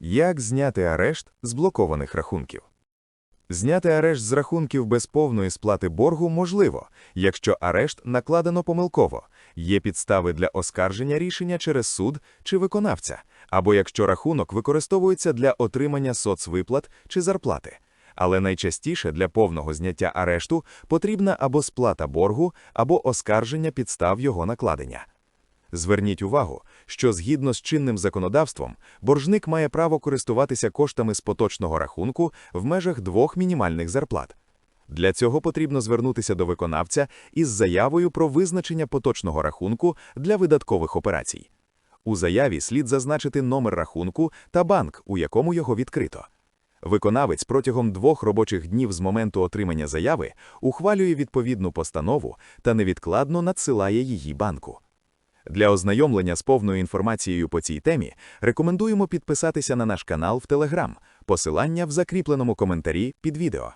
Як зняти арешт з блокованих рахунків? Зняти арешт з рахунків без повної сплати боргу можливо, якщо арешт накладено помилково, є підстави для оскарження рішення через суд чи виконавця, або якщо рахунок використовується для отримання соцвиплат чи зарплати. Але найчастіше для повного зняття арешту потрібна або сплата боргу, або оскарження підстав його накладення. Зверніть увагу, що згідно з чинним законодавством, боржник має право користуватися коштами з поточного рахунку в межах двох мінімальних зарплат. Для цього потрібно звернутися до виконавця із заявою про визначення поточного рахунку для видаткових операцій. У заяві слід зазначити номер рахунку та банк, у якому його відкрито. Виконавець протягом двох робочих днів з моменту отримання заяви ухвалює відповідну постанову та невідкладно надсилає її банку. Для ознайомлення з повною інформацією по цій темі рекомендуємо підписатися на наш канал в Telegram, посилання в закріпленому коментарі під відео.